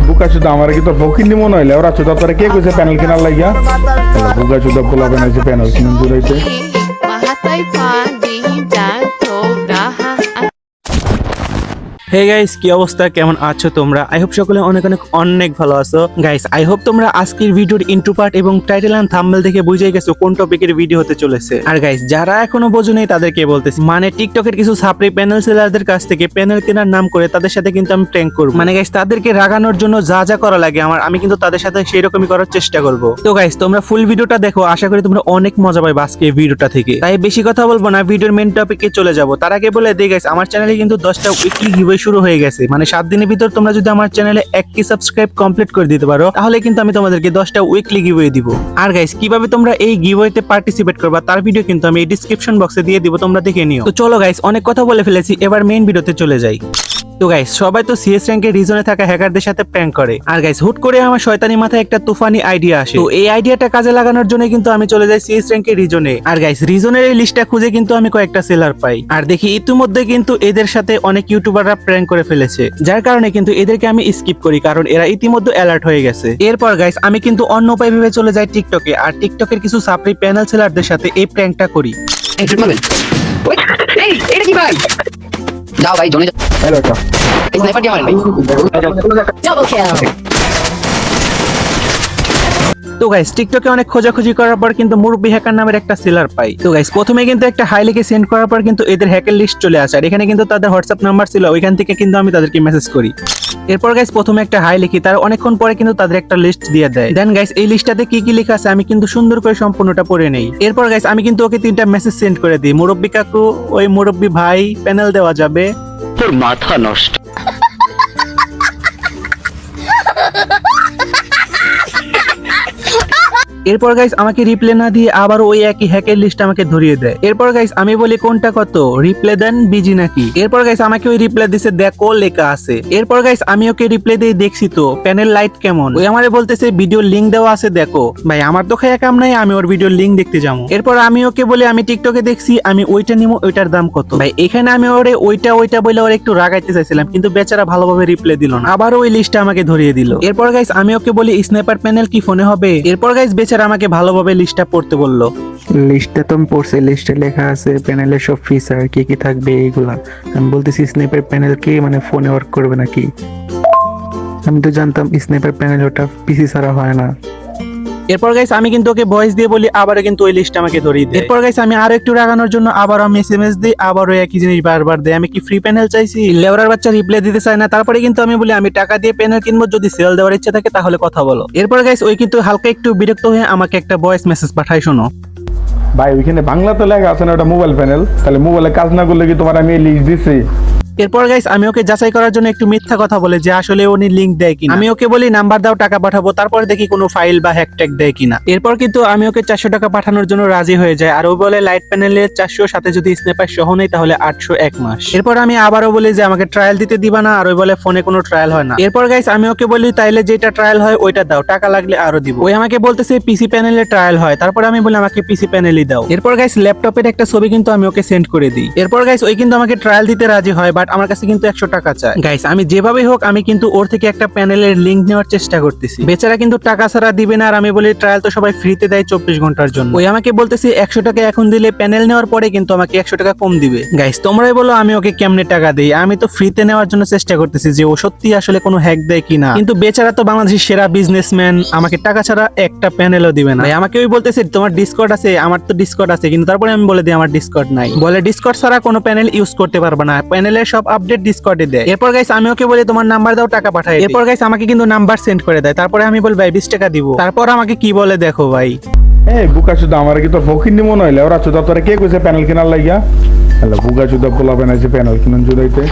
বুকা চুদা আমার কি তোর কিনি মনে হইলে? ওরা চুদা তোরা কে কইছে প্যানেল কেনার লাগিয়া বুকা চুদা পোলা বানাইছে প্যানেল কিনুন হে গাইস কি অবস্থা? কেমন আছো তোমরা? আই হোপ সকলে অনেক অনেক অনেক ভালো আছো। গাইস আই হোপ তোমরা আজকের ভিডিওর ইন্ট্রো পার্ট এবং টাইটেল এন্ড থাম্বনেল দেখে বুঝে গেছো কোন টপিকের ভিডিও হতে চলেছে। আর গাইস যারা এখনও বোঝো নেই তাদেরকে বলতেছি মানে টিকটকের কিছু সাপ্রি প্যানেল সেলারদের কাছ থেকে প্যানেল কেনার নাম করে তাদের সাথে কিন্তু আমি প্র্যাঙ্ক করব। মানে গাইস তাদেরকে রাগানোর জন্য যা যা করা লাগে আমার, আমি কিন্তু তাদের সাথে সেই রকমই করার চেষ্টা করব। তো গাইস তোমরা ফুল ভিডিওটা দেখো, আশা করি তোমরা অনেক মজা পাবে আজকে ভিডিওটা থেকে। তাই বেশি কথা বলব না ভিডিওর মেন টপিকে চলে যাব। তার আগে বলে দিই গাইস আমার চ্যানেলে কিন্তু দশটা উইকলি গিভওয়ে শুরু হয়ে গেছে। মানে সাত দিনের ভিতর তোমরা যদি আমার চ্যানেলে একটি সাবস্ক্রাইব কমপ্লিট করে দিতে পারো, তাহলে কিন্তু আমি তোমাদেরকে দশটা উইকলি গিভওয়ে দিব। আর গাইস কীভাবে তোমরা এই গিভওয়েতে পার্টিসিপেট করবা, তার ভিডিও কিন্তু আমি ডিসক্রিপশন বক্সে দিয়ে দিব, তোমরা দেখে নিও। তো চলো গাইস অনেক কথা বলে ফেলেছি, এবার মেইন ভিডিওতে চলে যাই। তো গাইস সবাই তো সিএস র্যাঙ্কের রিজনে থাকা হ্যাকারদের সাথে প্র্যাঙ্ক করে। আর গাইস হুট করে আমার শয়তানি মাথায় একটা তুফানি আইডিয়া আসে। তো এই আইডিয়াটা কাজে লাগানোর জন্য কিন্তু আমি চলে যাই সিএস র্যাঙ্কের রিজনে আর গাইস রিজনের এই লিস্টটা খুঁজে কিন্তু আমি কয়েকটা সেলার পাই। আর দেখি ইতিমধ্যে কিন্তু এদের সাথে অনেক ইউটিউবাররা প্র্যাঙ্ক করে ফেলেছে। যার কারণে কিন্তু এদেরকে আমি স্কিপ করি, কারণ এরা ইতিমধ্যে অ্যালার্ট হয়ে গেছে। এরপর গাইস আমি কিন্তু অন্য উপায় ভেবে চলে যাই টিকটকে আর টিকটকের কিছু সাপ্রি প্যানেল সেলারদের সাথে এই প্র্যাঙ্কটা করি। এটা কি ভাই? যাও ভাই জনে যাও হ্যালো একটা এই স্নাইপার দিয়ে মারেন ভাই ডাবল কিল তো গাইস টিকটকে অনেক খোঁজাখুঁজি করার পর কিন্তু মুরব্বি হ্যাকার নামের একটা সেলার পাই। তো গাইস প্রথমে কিন্তু একটা হাই লিখে সেন্ড করার পর কিন্তু এদের হ্যাকের লিস্ট চলে আসে। আর এখানে কিন্তু তাদের হোয়াটসঅ্যাপ নাম্বার ছিল, ওইখান থেকে কিন্তু আমি তাদেরকে মেসেজ করি। এরপর গাইস প্রথমে একটা হাই লিখি তার অনেকক্ষণ পরে কিন্তু তাদের একটা লিস্ট দিয়ে দেয়। দেন গাইস এই লিস্টটাতে কি কি লেখা আছে আমি কিন্তু সুন্দর করে সম্পূর্ণটা পড়ে নেই। এরপর গাইস আমি কিন্তু ওকে তিনটা মেসেজ সেন্ড করে দিই। মুরব্বি কাকু, ওই মুরব্বি ভাই প্যানেল দেওয়া যাবে। তোর মাথা নষ্ট। এরপর গাইস আমাকে রিপ্লে না দিয়ে আবার ওই একই হ্যাকের লিস্ট আমাকে ধরিয়ে দেয়। এরপর গাইস আমি বলি কোনটা কত? রিপ্লে দেন বিজি নাকি? এরপর গাইস আমাকে ওই রিপ্লে দিছে, দেখো লেখা আছে। এরপর গাইস আমি ওকে রিপ্লে দিয়ে দেখছি তো প্যানেল লাইট কেমন? ওই আমারে বলতেছে ভিডিও লিংক দেওয়া আছে, দেখো। ভাই, আমার তো খায়া কাম নাই, আমি ওর ভিডিও লিংক দেখতে যাব। এরপর আমি ওকে বলে, আমি টিকটকে দেখছি, আমি ওইটা নিবো ওইটার দাম কত? ভাই, এখানে আমি ওরে ওইটা ওইটা বলে ওর একটু রাগাইতে চাইছিলাম, কিন্তু বেচারা ভালোভাবে রিপ্লে দিল না। আবার ওই লিস্টটা আমাকে ধরিয়ে দিল। এরপর গাইস আমি ওকে বলি স্নাইপার প্যানেল কি ফোনে হবে? এরপর গাইস বেচারা আমাকে ভালোভাবে লিস্টটা পড়তে বলল। লিস্টে তো পড়ছি লিস্টে লেখা আছে প্যানেলের সব ফিচার কি কি থাকবে এইগুলা। আমি বলতেছি স্নেপের প্যানেল কি মানে ফোনে ওয়ার্ক করবে নাকি? আমি তো জানতাম স্নেপের প্যানেল ওটা পিসি ছাড়া হয় না। এরপর গাইস আমি কিন্তু ওকে ভয়েস দিয়ে বলি আবারও কিন্তু ওই লিস্ট আমাকে ধরিয়ে দেয়। এরপর গাইস আমি আরও একটু রাগানোর জন্য আবার আমি এসএমএস দিই আবারও একই জিনিস বারবার দেয়। আমি কি ফ্রি প্যানেল চাইছি? লেবারের বাচ্চা রিপ্লাই দিতে চায় না তারপরে কিন্তু আমি বলি আমি টাকা দিয়ে প্যানেল কিনবো যদি সেল দেওয়ার ইচ্ছা থাকে তাহলে কথা বলো। এরপর গাইস ওই কিন্তু হালকা একটু বিরক্ত হয়ে আমাকে একটা ভয়েস মেসেজ পাঠায় শোনো। ভাই ওইখানে বাংলাতে লেখা আছে না ওটা মোবাইল প্যানেল তাহলে মোবাইলে কাজ না করলে কি তোমার আমি লিস্ট দিছি? এরপর গাইস আমি ওকে যাচাই করার জন্য একটু মিথ্যা কথা বলে যে আসলে উনি লিংক দেয় কিনা। আমি ওকে বলি নাম্বার দাও, টাকা পাঠাবো, তারপর দেখি কোনো ফাইল বা হ্যাকট্যাগ দেয় কিনা। এরপর কিন্তু আমি ওকে চারশো টাকা পাঠানোর জন্য রাজি হয়ে যায় আর ও বলে লাইট প্যানেলের চারশো সাথে যদি স্নেপার সহ নেই, তাহলে আটশো এক মাস। এরপর আমি আবারও বলি যে, আমাকে ট্রায়াল দিতে দিবা না। আর ওই বলে ফোনে কোনো ট্রায়াল হয় না। এরপর গাইস আমি ওকে বলি, তাইলে যেটা ট্রায়াল হয়, ওইটা দাও। টাকা লাগলে আরও দিব। ওই আমাকে বলতেছে পিসি প্যানেলে ট্রায়াল হয়। তারপর আমি বলি, আমাকে পিসি প্যানেলই দাও। এরপর গাইস ল্যাপটপের একটা ছবি কিন্তু আমি ওকে সেন্ড করে দিই। এরপর গাইস ওই কিন্তু আমাকে ট্রায়াল দিতে রাজি হয় বাট আমার কাছে কিন্তু একশো টাকা চায় গাইস আমি যেভাবেই হোক আমি কিন্তু ওর থেকে একটা প্যানেলের লিংক নেওয়ার চেষ্টা করতেছি। বেচারা কিন্তু টাকা ছাড়া দিবে না আর আমি বলি ট্রায়াল তো সবাই ফ্রিতে দেয় চব্বিশ ঘণ্টার জন্য। ওই আমাকে বলতেছে একশো টাকা এখন দিলে প্যানেল নেওয়ার পরে কিন্তু আমাকে একশো টাকা কম দিবে। গাইস তোমরাই বলো আমি ওকে কেমনে টাকা দিই। আমি তো ফ্রিতে নেওয়ার জন্য চেষ্টা করতেছি যে ও সত্যি আসলে কোনো হ্যাক দেয় কিনা। কিন্তু বেচারা তো বাংলাদেশের সেরা বিজনেসম্যান আমাকে টাকা ছাড়া একটা প্যানেলও দিবে না। আমাকে ওই বলতেছে তোমার ডিসকর্ড আছে আমার তো ডিসকর্ড আছে কিন্তু তারপরে আমি বলে দিই আমার ডিসকর্ড নাই। বলে ডিসকর্ড ছাড়া কোনো প্যানেল ইউজ করতে পারবে না। প্যানেলের সব আপডেট ডিসকর্ডে দেয়। এরপর গাইস আমি ওকে বলি তোমার নাম্বার দাও টাকা পাঠাই। এরপর গাইস আমাকে কিন্তু নাম্বার সেন্ড করে দেয়। তারপরে আমি বলি ভাই বিশ টাকা দিব। তারপর আমাকে কি বলে দেখো ভাই। এই বুকা চুদা আমার কি তোর ফকিন্নি মনে হইলে ওরা চুদা তোরা কে কইছে প্যানেল কেনার লাগিয়া হ্যালো বুকা চুদা পোলা বানাইছে প্যানেল কিনুন জুড়াইতে।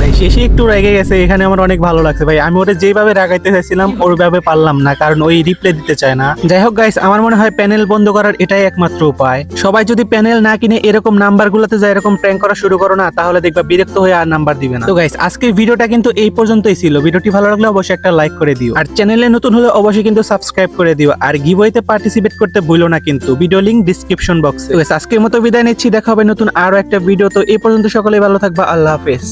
ভাই শেষে একটু রেগে গেছে এখানে আমার অনেক ভালো লাগছে। ভাই আমি ওটা যেভাবে রাগাইতে চাইছিলাম ওইভাবে পারলাম না কারণ ওই রিপ্লে দিতে চায় না। যাই হোক গাইস আমার মনে হয় প্যানেল বন্ধ করার এটাই একমাত্র উপায়। সবাই যদি প্যানেল না কিনে এরকম নাম্বার গুলোতে যায় এরকম প্র্যাঙ্ক করা শুরু করো না তাহলে দেখবা বিরক্ত হয়ে আর নাম্বার দিবে না। তো গাইস আজকের ভিডিওটা কিন্তু এই পর্যন্তই ছিল। ভিডিওটি ভালো লাগলে অবশ্যই একটা লাইক করে দিও। আর চ্যানেলে নতুন হলে অবশ্যই কিন্তু সাবস্ক্রাইব করে দিও। আর গিভওয়েতে পার্টিসিপেট করতে ভুলো না কিন্তু। ভিডিও লিংক ডিসক্রিপশন বক্সে আজকের মতো বিদায় নিচ্ছি। দেখা হবে নতুন আরও একটা ভিডিও তো এই পর্যন্ত সকলে ভালো থাকবা। আল্লাহ হাফেজ।